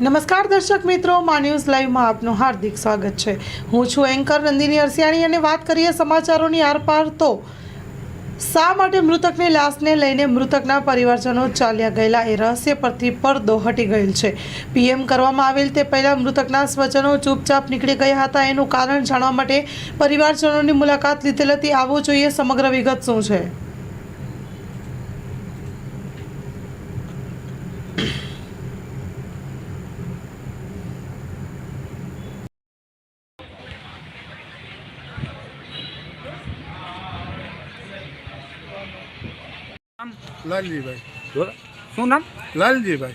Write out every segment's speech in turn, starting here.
નમસ્કાર દર્શક મિત્રો, મા ન્યૂઝ લાઈવમાં આપનું હાર્દિક સ્વાગત છે. હું છું એન્કર નંદિની અરસિયાણી અને વાત કરીએ સમાચારોની આરપાર તો શા માટે મૃતકની લાશને લઈને મૃતકના પરિવારજનો ચાલ્યા ગયેલા? એ રહસ્ય પરથી પડદો હટી ગયેલ છે. પીએમ કરવામાં આવેલ તે પહેલાં મૃતકના સ્વજનો ચૂપચાપ નીકળી ગયા હતા. એનું કારણ જાણવા માટે પરિવારજનોની મુલાકાત લીધેલ હતી. આવવું જોઈએ સમગ્ર વિગત શું છે? લાલજીભાઈ. શું નામ? લાલજીભાઈ.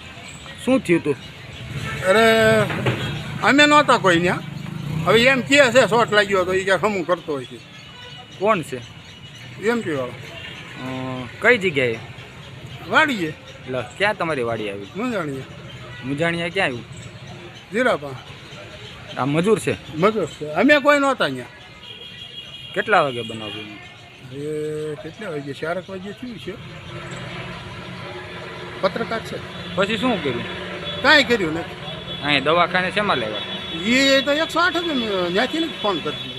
શું થયું તું? અરે અમે નહોતા કોઈ ત્યાં હવે એમ કહે છે શોટ લાગ્યો તો એ ક્યાંક હમું કરતો હોય છે. કોણ છે? એમ પી વાળો કઈ જગ્યાએ? વાડીએ. લ ક્યાં તમારી વાડી આવી? મુંજાણીએ. મુંજાણીએ મુજાણીયા ક્યાં આવ્યું? જીરાપા. આ મજૂર છે? મજૂર છે. અમે કોઈ નહોતા અહીંયા કેટલા વાગે બનાવ્યું? એ કેટલા વાગે? ચારક વાગે થયું છે. પત્રકાર છે. પછી શું કર્યું? કાંઈ કર્યું નથી. અહીં દવાખાને શેમાં લેવા? એ તો એકસો આઠ ત્યાંથી ફોન કરી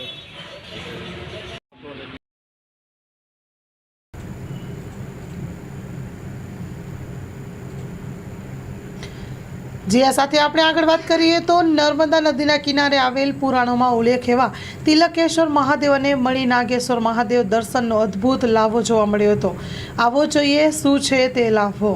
જે આ સાથે આપણે આગળ વાત કરીએ તો નર્મદા નદીના કિનારે આવેલ પુરાણોમાં ઉલ્લેખ એવા તિલકેશ્વર મહાદેવ અને મણિ નાગેશ્વર મહાદેવ દર્શનનો અદ્ભુત લાભો જોવા મળ્યો હતો. આવો જોઈએ શું છે તે લાભો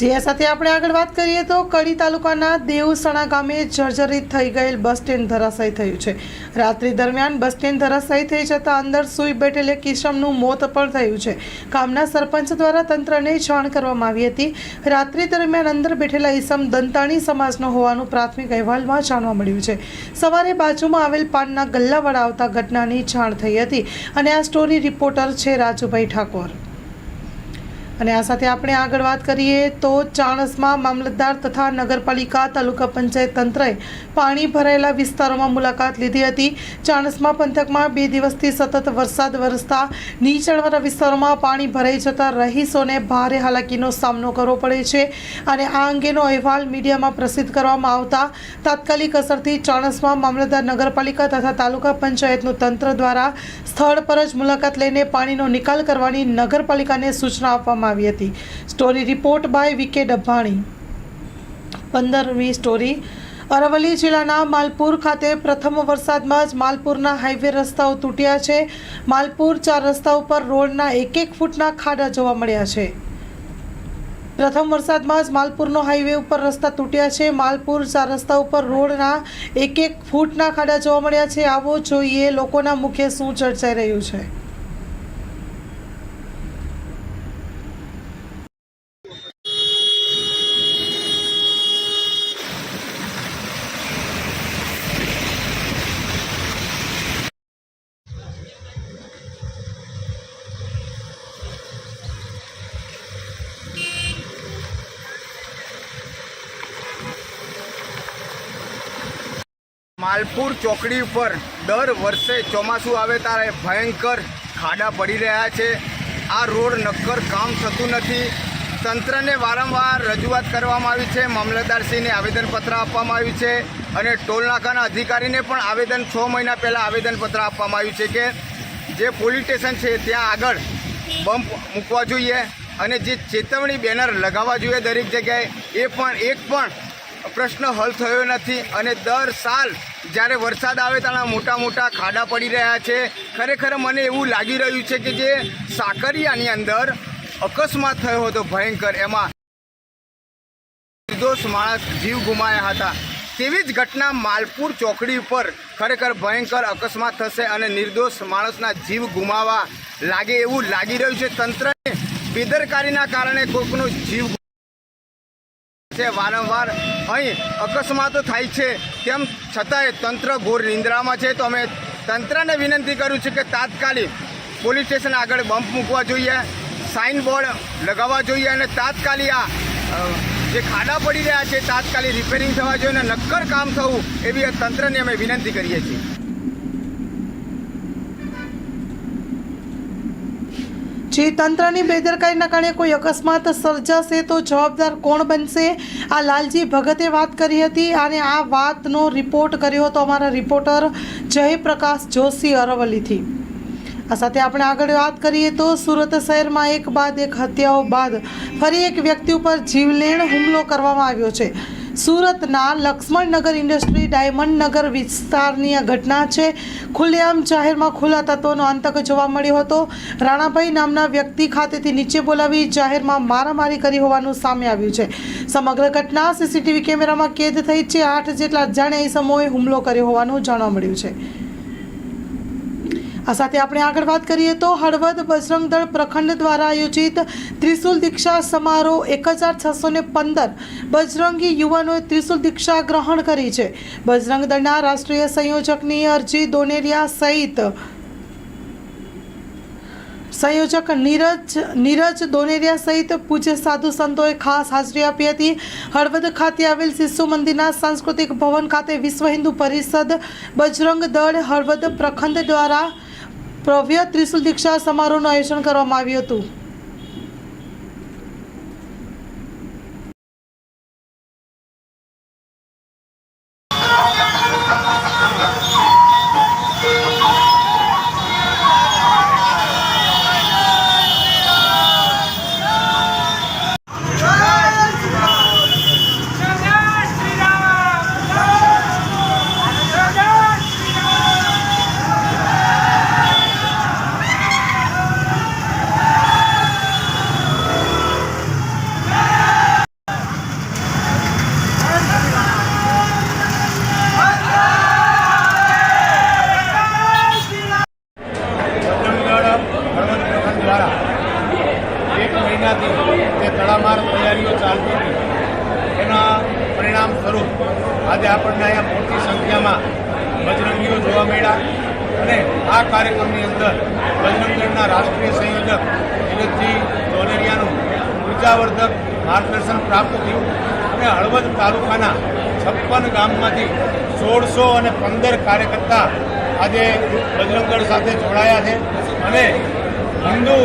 જે સાથે આપણે આગળ વાત કરીએ તો કડી તાલુકાના દેવસણા ગામે જર્જરિત થઈ ગયેલ બસ સ્ટેન્ડ ધરાશાયી થયું છે. રાત્રિ દરમિયાન બસ સ્ટેન્ડ ધરાશાયી થઈ જતાં અંદર સૂઈ બેઠેલ કિશમનું મોત પણ થયું છે. ગામના સરપંચ દ્વારા તંત્રને જાણ કરવામાં આવી હતી. રાત્રિ દરમિયાન અંદર બેઠેલા ઈસમ દંતાણી સમાજનો હોવાનું પ્રાથમિક અહેવાલમાં જાણવા મળ્યું છે. સવારે બાજુમાં આવેલ પાનના ગલ્લાવાળા આવતા ઘટનાની જાણ થઈ હતી અને આ સ્ટોરી રિપોર્ટર છે રાજુભાઈ ઠાકોર. અને આ સાથે આપણે આગળ વાત કરીએ તો ચાણસમાં મામલતદાર તથા નગરપાલિકા તાલુકા પંચાયત તંત્રએ પાણી ભરાયેલા વિસ્તારોમાં મુલાકાત લીધી હતી. ચાણસમા પંથકમાં બે દિવસથી સતત વરસાદ વરસતા નીચાણવાળા વિસ્તારોમાં પાણી ભરાઈ જતા રહીશોને ભારે હાલાકીનો સામનો કરવો પડે છે અને આ અંગેનો અહેવાલ મીડિયામાં પ્રસિદ્ધ કરવામાં આવતા તાત્કાલિક અસરથી ચાણસમાં મામલતદાર નગરપાલિકા તથા તાલુકા પંચાયતનું તંત્ર દ્વારા સ્થળ પર જ મુલાકાત લઈને પાણીનો નિકાલ કરવાની નગરપાલિકાને સૂચના આપવામાં આવી હતી. Story report by V K Dabhani પંદરમી સ્ટોરી અરવલ્લી જિલ્લાના માલપુર ખાતે પ્રથમ વરસાદમાં જ માલપુરના હાઈવે રસ્તાઓ તૂટ્યા છે. માલપુર ચાર રસ્તા ઉપર રોડના એક એક ફૂટના ખાડા જોવા મળ્યા છે. પ્રથમ વરસાદમાં જ માલપુરનો હાઈવે ઉપર રસ્તા તૂટ્યા છે. માલપુર ચાર રસ્તા ઉપર રોડના એક એક ફૂટના ખાડા જોવા મળ્યા છે. આવો જોઈએ લોકોના મુખે શું ચર્ચાઈ રહ્યું છે. માલપુર ચોકડી ઉપર દર વર્ષે ચોમાસું આવે ત્યારે ભયંકર ખાડા પડી રહ્યા છે. આ રોડ નક્કર કામ થતું નથી. તંત્રને વારંવાર રજૂઆત કરવામાં આવી છે. મામલતદારશ્રીને આવેદનપત્ર આપવામાં આવ્યું છે અને ટોલનાકાના અધિકારીને પણ આવેદન છ મહિના પહેલાં આવેદનપત્ર આપવામાં આવ્યું છે કે જે પોલીસ સ્ટેશન છે ત્યાં આગળ બમ્પ મૂકવા જોઈએ અને જે ચેતવણી બેનર લગાવવા જોઈએ દરેક જગ્યાએ. એ પણ, એક પણ પ્રશ્ન હલ થયો નથી અને દર સાલ જ્યારે વરસાદ આવે ત્યારે મોટા મોટા ખાડા પડી રહ્યા છે. ખરેખર મને એવું લાગી રહ્યું છે કે જે સાકરિયાની અંદર અકસ્માત થયો હતો ભયંકર, એમાં નિર્દોષ માણસ જીવ ગુમાયા હતા. તેવી જ ઘટના માલપુર ચોકડી ઉપર ખરેખર ભયંકર અકસ્માત થશે અને નિર્દોષ માણસના જીવ ગુમાવા લાગે એવું લાગી રહ્યું છે. તંત્રને બેદરકારીના કારણે કોઈકનો જીવ છે, વારંવાર અહીં અકસ્માતો થાય છે. તેમ છતાંય તંત્ર ઘોર નિંદ્રામાં છે. તો અમે તંત્રને વિનંતી કરું છું કે તાત્કાલિક પોલીસ સ્ટેશન આગળ બમ્પ મૂકવા જોઈએ સાઇન બોર્ડ લગાવવા જોઈએ અને તાત્કાલિક આ જે ખાડા પડી રહ્યા છે, તાત્કાલિક રિપેરિંગ થવા જોઈએ અને નક્કર કામ થવું એવી તંત્રને અમે વિનંતી કરીએ છીએ. જે તંત્રની બેદરકારીના કારણે કોઈ અકસ્માત સર્જાશે તો જવાબદાર કોણ બનશે? આ લાલજી ભગતે વાત કરી હતી અને આ વાતનો રિપોર્ટ કર્યો હતો અમારા રિપોર્ટર જયપ્રકાશ જોશી અરવલ્લીથી. આ સાથે આપણે આગળ વાત કરીએ તો સુરત શહેરમાં એક બાદ એક હત્યાઓ બાદ ફરી એક વ્યક્તિ ઉપર જીવલેણ હુમલો કરવામાં આવ્યો છે. સુરતના લક્ષ્મણનગર ઇન્ડસ્ટ્રી ડાયમંડનગર વિસ્તારની આ ઘટના છે. ખુલ્લેઆમ જાહેરમાં ખુલ્લા તત્વોનો આતંક જોવા મળ્યો હતો. રાણાભાઈ નામના વ્યક્તિ ખાતેથી નીચે બોલાવી જાહેરમાં મારામારી કરી હોવાનું સામે આવ્યું છે. સમગ્ર ઘટના સીસીટીવી કેમેરામાં કેદ થઈ છે. આઠ જેટલા અજાણ્યા સમૂહે હુમલો કર્યો હોવાનું જાણવા મળ્યું છે. આ સાથે આપણે આગળ વાત કરીએ તો હળવદ બજરંગ દળ પ્રખંડ દ્વારા આયોજિત ત્રિશુલ દીક્ષા સમારોહ એક હજાર છસો ને પંદર બજરંગી યુવાનોએ ત્રિશુલ દીક્ષા ગ્રહણ કરી છે. બજરંગ દળના રાષ્ટ્રીય સંયોજકની અરજી દોનેરિયા સહિત સંયોજક નીરજ નીરજ દોનેરિયા સહિત પૂજ્ય સાધુ સંતોએ ખાસ હાજરી આપી હતી. હળવદ ખાતે આવેલ શિશુ મંદિરના સાંસ્કૃતિક ભવન ખાતે વિશ્વ હિન્દુ પરિષદ બજરંગ દળ હળવદ પ્રખંડ દ્વારા ભવ્ય ત્રિશુલ દીક્ષા સમારોહનું આયોજન કરવામાં આવ્યું હતું. સોળસો અને પંદર કાર્યકર્તા આજે બજરંગગઢ સાથે જોડાયા છે અને હિન્દુ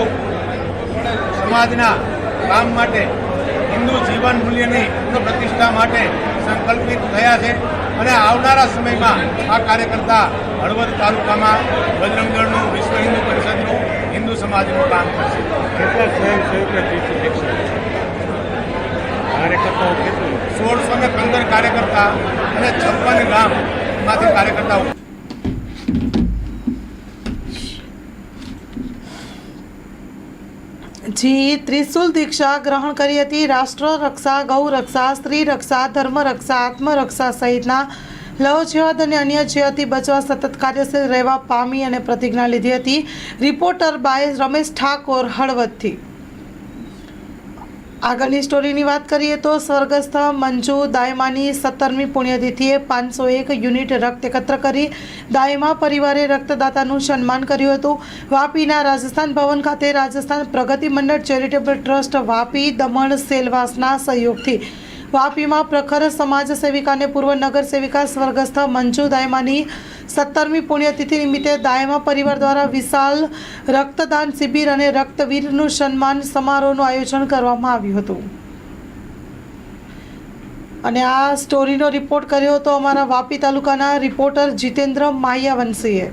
સમાજના કામ માટે હિન્દુ જીવન મૂલ્યની પ્રતિષ્ઠા માટે સંકલ્પિત થયા છે અને આવનારા સમયમાં આ કાર્યકર્તા હળવદ તાલુકામાં બજરંગગઢનું વિશ્વ હિન્દુ પરિષદનું હિન્દુ સમાજનું કામ કરશે. કેટલા સ્વયંસેવક કાર્યકર્તાઓ સોળસો ને પંદર કાર્યકર્તા અને છપ્પન ગામમાંથી કાર્યકર્તાઓ. જે, ત્રિશુલ દીક્ષા ગ્રહણ કરી હતી રાષ્ટ્ર રક્ષા, ગૌ રક્ષા, સ્ત્રી રક્ષા, ધર્મ રક્ષા આત્મરક્ષા સહિતના લવ જેવાદ અને અન્ય જેવાથી બચવા સતત કાર્યશીલ રહેવા પામી અને પ્રતિજ્ઞા લીધી હતી. રિપોર્ટર બાય રમેશ ઠાકોર હળવદથી. આગળની સ્ટોરીની વાત કરીએ તો સ્વર્ગસ્થ મંજુ દાયમાની સત્તરમી પુણ્યતિથિએ પાંચસો એક યુનિટ રક્ત એકત્ર કરી દાયમા પરિવારે રક્તદાતાનું સન્માન કર્યું હતું. વાપીના રાજસ્થાન ભવન ખાતે રાજસ્થાન પ્રગતિ મંડળ ચેરિટેબલ ટ્રસ્ટ વાપી દમણ સેલવાસના સહયોગથી વાપીમાં પ્રખર સમાજ સેવિકા અને પૂર્વ નગર સેવિકા સ્વર્ગસ્થ મંજુ દાયમાની સત્તરમી પુણ્યતિથિ નિમિત્તે દાયમા પરિવાર દ્વારા વિશાલ રક્તદાન શિબિર અને રક્તવીરનું સન્માન સમારોહનું આયોજન કરવામાં આવ્યું હતું. અને આ સ્ટોરીનો રિપોર્ટ કર્યો હતો અમારા વાપી તાલુકાના રિપોર્ટર જીતેન્દ્ર માયાવંશીએ.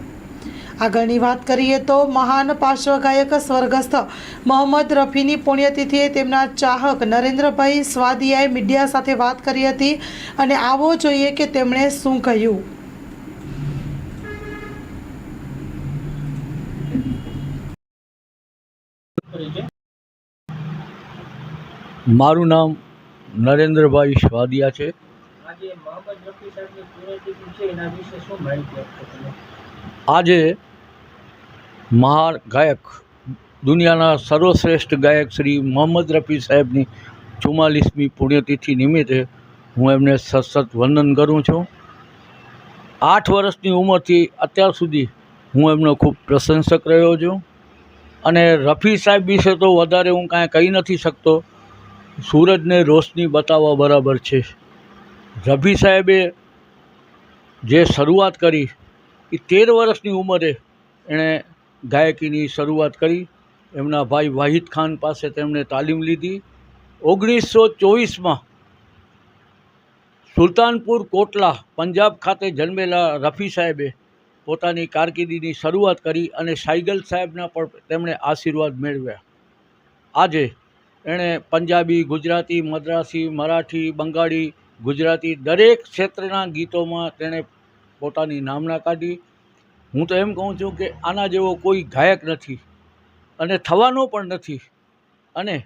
આગળની વાત કરીએ તો મહાન પાર્શ્વગાયક સ્વર્ગસ્થ મોહમ્મદ રફીની પુણ્યતિથિએ તેમના ચાહક નરેન્દ્રભાઈ સ્વાદિયાએ મીડિયા સાથે વાત કરી હતી અને આવો જોઈએ કે તેમણે શું કહ્યું. મારું નામ નરેન્દ્રભાઈ સ્વાદિયા છે. આજે મહાન ગાયક, દુનિયાના સર્વશ્રેષ્ઠ ગાયક શ્રી મોહમ્મદ રફી સાહેબની ચુમ્માલીસમી પુણ્યતિથિ નિમિત્તે હું એમને સતત વંદન કરું છું. આઠ વર્ષની ઉંમરથી અત્યાર સુધી હું એમનો ખૂબ પ્રશંસક રહ્યો છું. અને રફી સાહેબ વિશે તો વધારે હું કાંઈ કહી નથી શકતો. સૂરજને રોશની બતાવવા બરાબર છે. રફી સાહેબે જે શરૂઆત કરી એ તેર વર્ષની ઉંમરે એણે ગાયકીની શરૂઆત કરી. એમના ભાઈ વાહિદ ખાન પાસે તેમણે તાલીમ લીધી. ઓગણીસો ચોવીસમાં સુલતાનપુર કોટલા, પંજાબ ખાતે જન્મેલા રફી સાહેબે પોતાની કારકિર્દીની શરૂઆત કરી અને સાઈગલ સાહેબના પણ તેમણે આશીર્વાદ મેળવ્યા. આજે એણે પંજાબી, ગુજરાતી, મદ્રાસી, મરાઠી, બંગાળી, ગુજરાતી દરેક ક્ષેત્રના ગીતોમાં તેણે પોતાની નામના કાઢી. હું તો એમ કહું છું કે આના જેવો કોઈ ગાયક નથી અને થવાનો પણ નથી. અને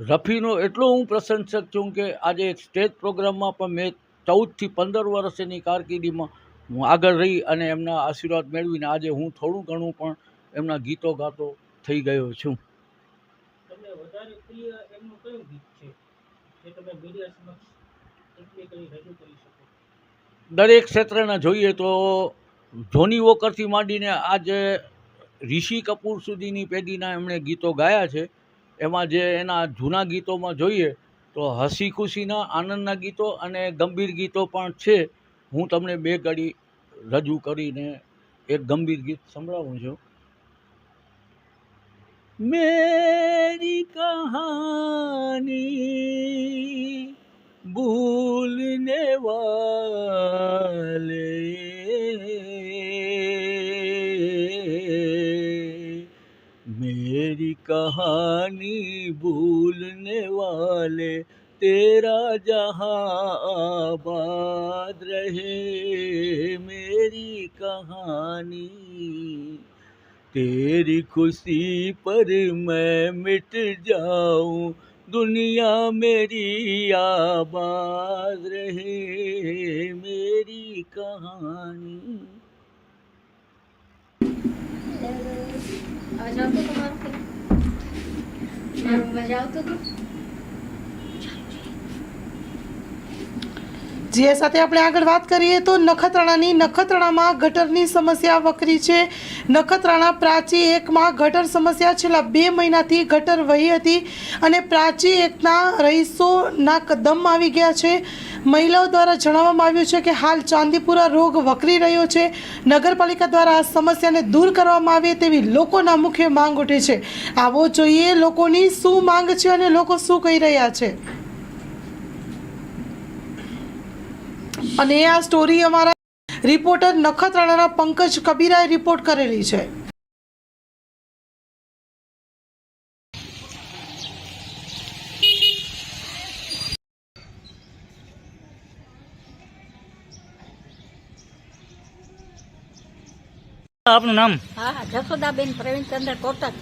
રફીનો એટલો હું પ્રશંસક છું કે આજે સ્ટેજ પ્રોગ્રામમાં પણ મેં ચૌદથી પંદર વર્ષની કારકિર્દીમાં હું આગળ રહી અને એમના આશીર્વાદ મેળવીને આજે હું થોડું ઘણું પણ એમના ગીતો ગાતો થઈ ગયો છું. દરેક ક્ષેત્રના જોઈએ તો જોની વોકરથી માંડીને આજે ઋષિ કપૂર સુધીની પેઢીના એમણે ગીતો ગાયા છે, એમાં જે એના જૂના ગીતોમાં જોઈએ તો હસી ખુશીના આનંદના ગીતો અને ગંભીર ગીતો પણ છે. હું તમને બે ઘડી રજૂ કરીને એક ગંભીર ગીત સંભળાવું છું. મેરી કહાની ભૂલને વાલે कहानी भूलने वाले तेरा जहाँ आबाद रहे मेरी कहानी। तेरी खुशी पर मैं मिट जाऊँ, दुनिया मेरी आबाद रहे मेरी कहानी। તો મારો મારો જે સાથે આપણે આગળ વાત કરીએ તો નખત્રાણાની નખત્રાણામાં ગટરની સમસ્યા વકરી છે. નખત્રાણા પ્રાચી એકમાં ગટર સમસ્યા છેલ્લા બે મહિનાથી ગટર વહી હતી અને પ્રાચી એકના રહીશોના કદમ આવી ગયા છે. મહિલાઓ દ્વારા જણાવવામાં આવ્યું છે કે હાલ ચાંદીપુરા રોગ વકરી રહ્યો છે. નગરપાલિકા દ્વારા આ સમસ્યાને દૂર કરવામાં આવે તેવી લોકોના મુખ્ય માંગ ઉઠી છે. આવો જોઈએ લોકોની શું માંગ છે અને લોકો શું કહી રહ્યા છે. અને આ સ્ટોરી અમારા રિપોર્ટર નખત્રાણાના પંકજ કબીરાએ રિપોર્ટ કરેલી છે. આપનું નામ? હા જસોદાબેન પ્રવીણચંદ્ર કોટક.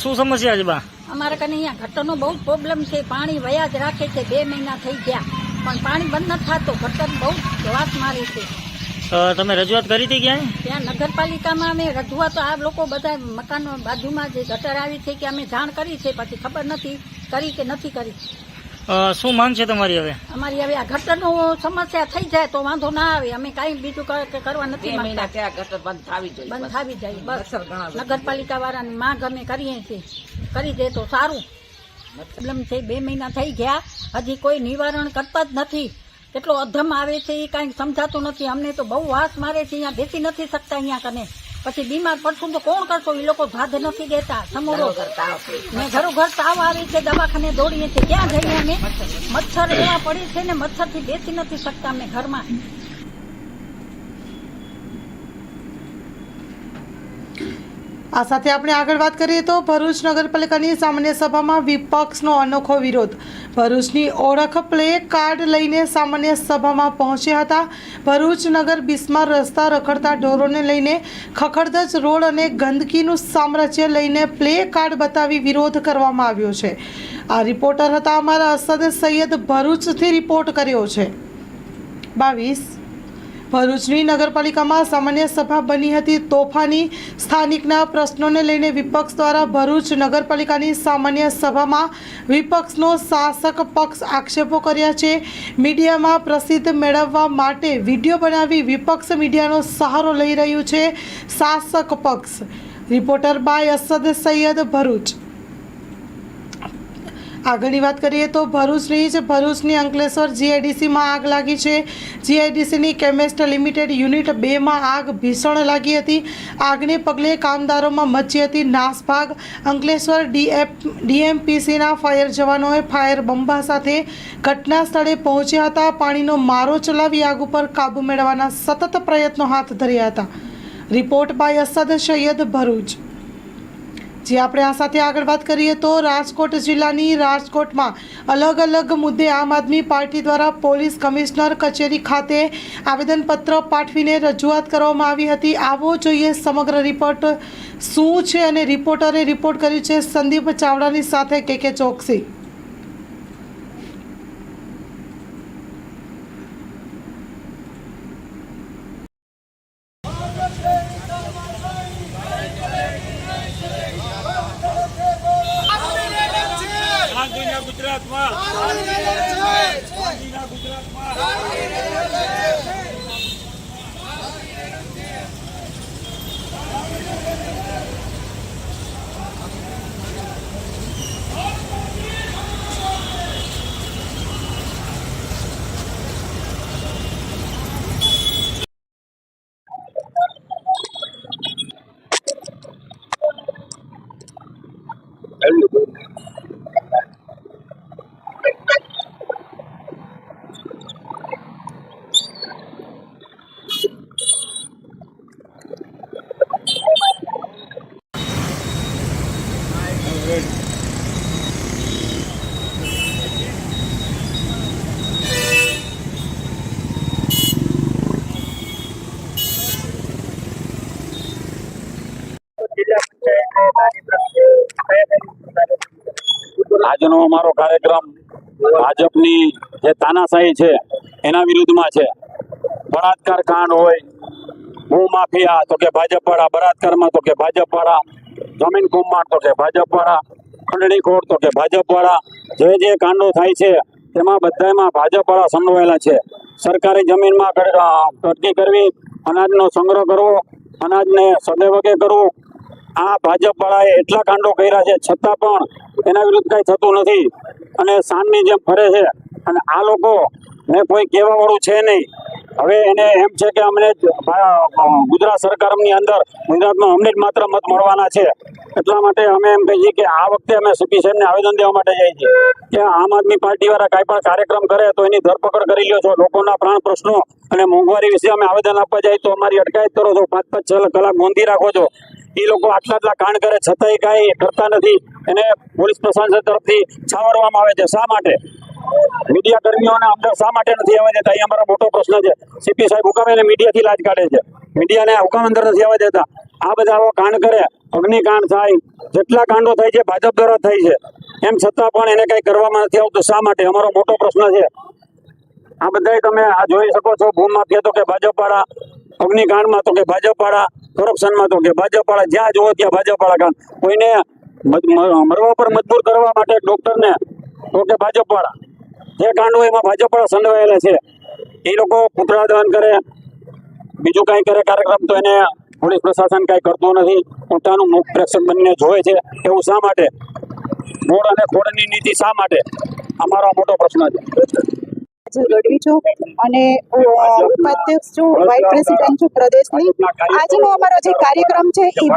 શું સમસ્યા છે બા? અમારે કને અહીંયા ગટરનો બહુ પ્રોબ્લેમ છે. પાણી વયા જ રાખે છે. બે મહિના થઈ ગયા. પણ પાણી બંધ નથી થતું ગટર બહુ જ વાસ મારે છે. તમે રજૂઆત કરી હતી ક્યાંય? ત્યાં નગરપાલિકામાં અમે રજૂઆતો આ લોકો બધા મકાન બાજુમાં જે ગટર આવી છે કે અમે જાણ કરી છે પછી ખબર નથી કરી કે નથી કરી. શું માંગ છે તમારી હવે? અમારી હવે આ ગટરનો સમસ્યા થઈ જાય તો વાંધો ના આવે. અમે કાંઈ બીજું કરવા નથી માંગતા. બંધ થાવી જાય બસ. નગરપાલિકા વાળાની માંગ અમે કરીએ છીએ. કરી દે તો સારું. પ્રોબ્લેમ છે બે મહિના થઈ ગયા હજી કોઈ નિવારણ કરતા જ નથી. કેટલો અધમ આવે છે એ કાંઈ સમજાતું નથી. અમને તો બહુ વાસ મારે છે અહીંયા બેસી નથી શકતા અહીંયા કને. પછી બીમાર પડશું તો કોણ કરશો? એ લોકો ભાધ નથી દેતા. સમોરો ને ઘરો ઘર તાવ આવે છે દવાખાને દોડીએ છીએ. ક્યાં જઈએ અમે? મચ્છર એવા પડે છે ને મચ્છરથી બેસી નથી શકતા અમે ઘરમાં. આ સાથે આપણે આગળ વાત કરીએ તો ભરૂચ નગરપાલિકાની સામાન્ય સભામાં વિપક્ષનો અનોખો વિરોધ. ભરૂચની ઓળખ પ્લે કાર્ડ લઈને સામાન્ય સભામાં પહોંચ્યા હતા. ભરૂચ નગર બિસ્માર રસ્તા રખડતા ઢોરોને લઈને ખખડધજ રોડ અને ગંદકીનું સામ્રાજ્ય લઈને પ્લે કાર્ડ બતાવી વિરોધ કરવામાં આવ્યો છે. આ રિપોર્ટર હતા અમારા અસદ સૈયદ ભરૂચથી રિપોર્ટ કર્યો છે. બાવીસ ભરૂચની નગરપાલિકામાં સામાન્ય સભા બની હતી. તોફાની સ્થાનિકના પ્રશ્નોને લઈને વિપક્ષ દ્વારા ભરૂચ નગરપાલિકાની સામાન્ય સભામાં વિપક્ષનો શાસક પક્ષ આક્ષેપો કર્યા છે. મીડિયામાં પ્રસિદ્ધ મેળવવા માટે વીડિયો બનાવી વિપક્ષ મીડિયાનો સહારો લઈ રહ્યું છે શાસક પક્ષ. Reporter by Asad Syed Bharuch. આગળની વાત કરીએ તો ભરૂચની જ ભરૂચની અંકલેશ્વર જીઆઈડીસીમાં આગ લાગી છે. જીઆઈડીસીની કેમેસ્ટ લિમિટેડ યુનિટ બેમાં આગ ભીષણ લાગી હતી. આગને પગલે કામદારોમાં મચી હતી નાસભાગ. અંકલેશ્વર ડીએફ ડીએમપીસીના ફાયર જવાનોએ ફાયર બંબા સાથે ઘટના સ્થળે પહોંચ્યા હતા. પાણીનો મારો ચલાવી આગ ઉપર કાબૂ મેળવવાના સતત પ્રયત્નો હાથ ધર્યા હતા. Report by Asad Syed Bharuch. જે આપણે આ સાથે આગળ વાત કરીએ તો રાજકોટ જિલ્લાની રાજકોટમાં અલગ અલગ મુદ્દે આમ આદમી પાર્ટી દ્વારા પોલીસ કમિશનર કચેરી ખાતે આવેદનપત્ર પાઠવીને રજૂઆત કરવામાં આવી હતી. આવો જોઈએ સમગ્ર રિપોર્ટ. શું છે અને રિપોર્ટરે રિપોર્ટ કર્યું છે? સંદીપ ચાવડાની સાથે કે કે ચોકસી. અમારો કાર્યક્રમ ભાજપની જે તાનાશાહી છે, એના વિરુદ્ધમાં છે. બળાત્કાર કાંડ હોય ભૂ માફિયા તો કે ભાજપ વાળા બળાત્કારમાં તો કે ભાજપ વાળા જમીન કૌભાંડ તો કે ભાજપ વાળા ખંડણીખોર તો કે ભાજપ વાળા જે જે કાંડો થાય છે, તેમાં બધામાં ભાજપ વાળા છે. સરકારી જમીનમાં કટકી કરવી, અનાજનો સંગ્રહ કરવો, અનાજને સદેવકે કરવું. આ ભાજપ વાળાએ એટલા કાંડો કર્યા છે, છતાં પણ એના વિરુદ્ધ કઈ થતું નથી. અને સાંજની જેમ ફરે છે અને આ લોકો ને કોઈ કહેવા વાળું છે નહીં. હવે એને એમ છે કે અમને ગુજરાત સરકારની અંદર ગુજરાતમાં અમને જ માત્ર મત મળવાના છે. એટલા માટે અમે એમ કહીએ કે આ વખતે અમે સીપી સાહેબને આવેદન દેવા માટે જઈએ છીએ. કે આમ આદમી પાર્ટી વાળા કાંઈ પણ કાર્યક્રમ કરે તો એની ધરપકડ કરી લ્યો છો. લોકોના પ્રાણ પ્રશ્નો અને મોંઘવારી વિશે અમે આવેદન આપવા જાય તો અમારી અટકાયત કરો છો. પાંચ પાંચ છ કલાક ગોંધી રાખો છો. એ લોકો આટલા આટલા કાંડ કરે, છતાંય કાંઈ કરતા નથી. એને પોલીસ પ્રશાસન તરફથી છાવરવામાં આવે છે. શા માટે? મીડિયા કર્મીઓને અંદર શા માટે નથી આવવા દેતા? એ અમારો મોટો પ્રશ્ન છે. સીપી સાહેબ હુકમ એને મીડિયાથી લાજ કાઢે છે. મીડિયાને હુકમ અંદર નથી આવવા દેતા. આ બધા કાંડ કરે, અગ્નિકાંડ થાય, જેટલા કાંડો થાય છે, ભાજપ દ્વારા થાય છે. એમ છતાં પણ એને કઈ કરવામાં નથી આવતું. શા માટે? અમારો મોટો પ્રશ્ન છે. આ બધાય તમે આ જોઈ શકો છો. ભૂમાફિયા તો કે ભાજપ વાળા અગ્નિકાંડમાં તો કે ભાજપ વાળા કરપ્શનમાં તો કે ભાજપવાળા જ્યાં જોવો ત્યાં ભાજપવાળા કામ. કોઈને મરવા પર મજબૂર કરવા માટે ડોક્ટરને તો કે ભાજપવાળા. જે કાંડ હોય એમાં ભાજપવાળા સંડવાયેલા છે, એ લોકો પુતળા દહન કરે. બીજું કાંઈ કરે કાર્યક્રમ તો એને પોલીસ પ્રશાસન કાંઈ કરતું નથી. પોતાનું મુખ પ્રેક્ષક બનીને જોવે છે. એવું શા માટે? મોડ અને ખોળની નીતિ શા માટે? અમારો મોટો પ્રશ્ન છે. ગઢવી છું અને ઉપાધ્યક્ષ છું વાઇસ પ્રેસિડેન્ટ છું પ્રદેશની. આજનો અમારો જે કાર્યક્રમ છે એ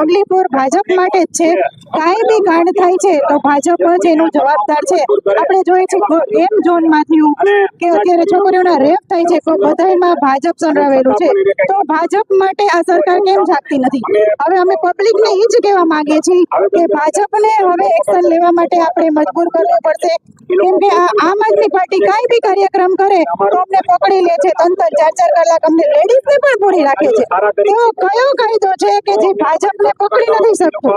ઓનલી ફોર ભાજપ માટે જ છે. કાંઈ બી કાંડ થાય છે તો ભાજપ જ એનો જવાબદાર છે. આપણે જોઈએ છીએ એમ ઝોનમાં થયું કે અત્યારે છોકરીઓના રેપ થાય છે, તો બધાયમાં ભાજપ સંડરાવેલું છે. તો ભાજપ માટે આ સરકાર કેમ જાગતી નથી? હવે અમે પબ્લિકને એ જ કહેવા માંગીએ છીએ કે ભાજપને હવે એક્શન લેવા માટે આપણે મજબૂર કરવું પડશે. કેમ કે આમ આદમી પાર્ટી કાંઈ બી કાર્યક્રમ કરે તો અમને પકડી લે છે ત્રણ ત્રણ ચાર ચાર કલાક અમને લેડીઝને પણ પૂરી રાખે છે. એવો કયો કાયદો છે કે જે ભાજપને પકડી નથી શકતો?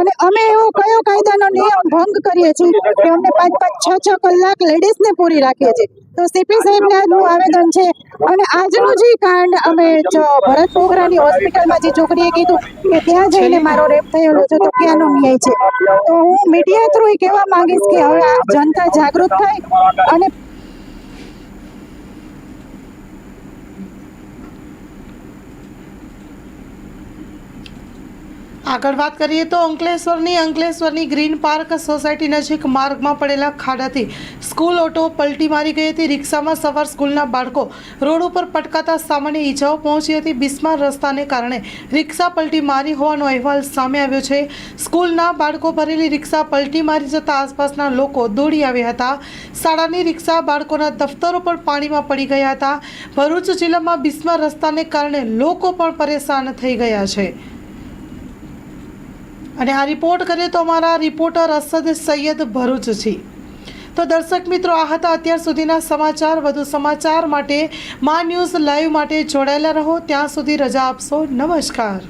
અને અમે એવો કયો કાયદાનો નિયમ ભંગ કરીએ છીએ કે અમને પાંચ પાંચ છ છ કલાક લેડીઝને પૂરી રાખીએ છીએ? તો સીપી સાહેબને આજનું આવેદન છે. અને આજનું જે કાંડ અમે ભરત હોસ્પિટલ હોસ્પિટલમાં જે છોકરીએ કીધું કે ત્યાં જઈને મારો રેપ થયેલો છે તો ક્યાંનો ન્યાય છે? તો હું મીડિયા થ્રુ કહેવા માંગીશ કે હવે આ જનતા જાગૃત થાય અને આગળ વાત કરીએ તો અંકલેશ્વરની અંકલેશ્વરની ગ્રીન પાર્ક સોસાયટી નજીક માર્ગમાં પડેલા ખાડાથી સ્કૂલ ઓટો પલટી મારી ગઈ હતી. રિક્ષામાં સવાર સ્કૂલના બાળકો રોડ ઉપર પટકાતા સામાન્ય ઈજાઓ પહોંચી હતી. બિસ્માર રસ્તાને કારણે રિક્ષા પલટી મારી હોવાનો અહેવાલ સામે આવ્યો છે. સ્કૂલના બાળકો ભરેલી રિક્ષા પલટી મારી જતા આસપાસના લોકો દોડી આવ્યા હતા. શાળાની રિક્ષા બાળકોના દફતરો પણ પાણીમાં પડી ગયા હતા. ભરૂચ જિલ્લામાં બિસ્માર રસ્તાને કારણે લોકો પણ પરેશાન થઈ ગયા છે. અને આ રિપોર્ટ કરીએ તો અમારા રિપોર્ટર અસદ સૈયદ ભરૂચ છે. તો દર્શક મિત્રો, આ હતા અત્યાર સુધીના સમાચાર. વધુ સમાચાર માટે મા ન્યૂઝ લાઈવ માટે જોડાયેલા રહો. ત્યાં સુધી રજા આપશો. નમસ્કાર.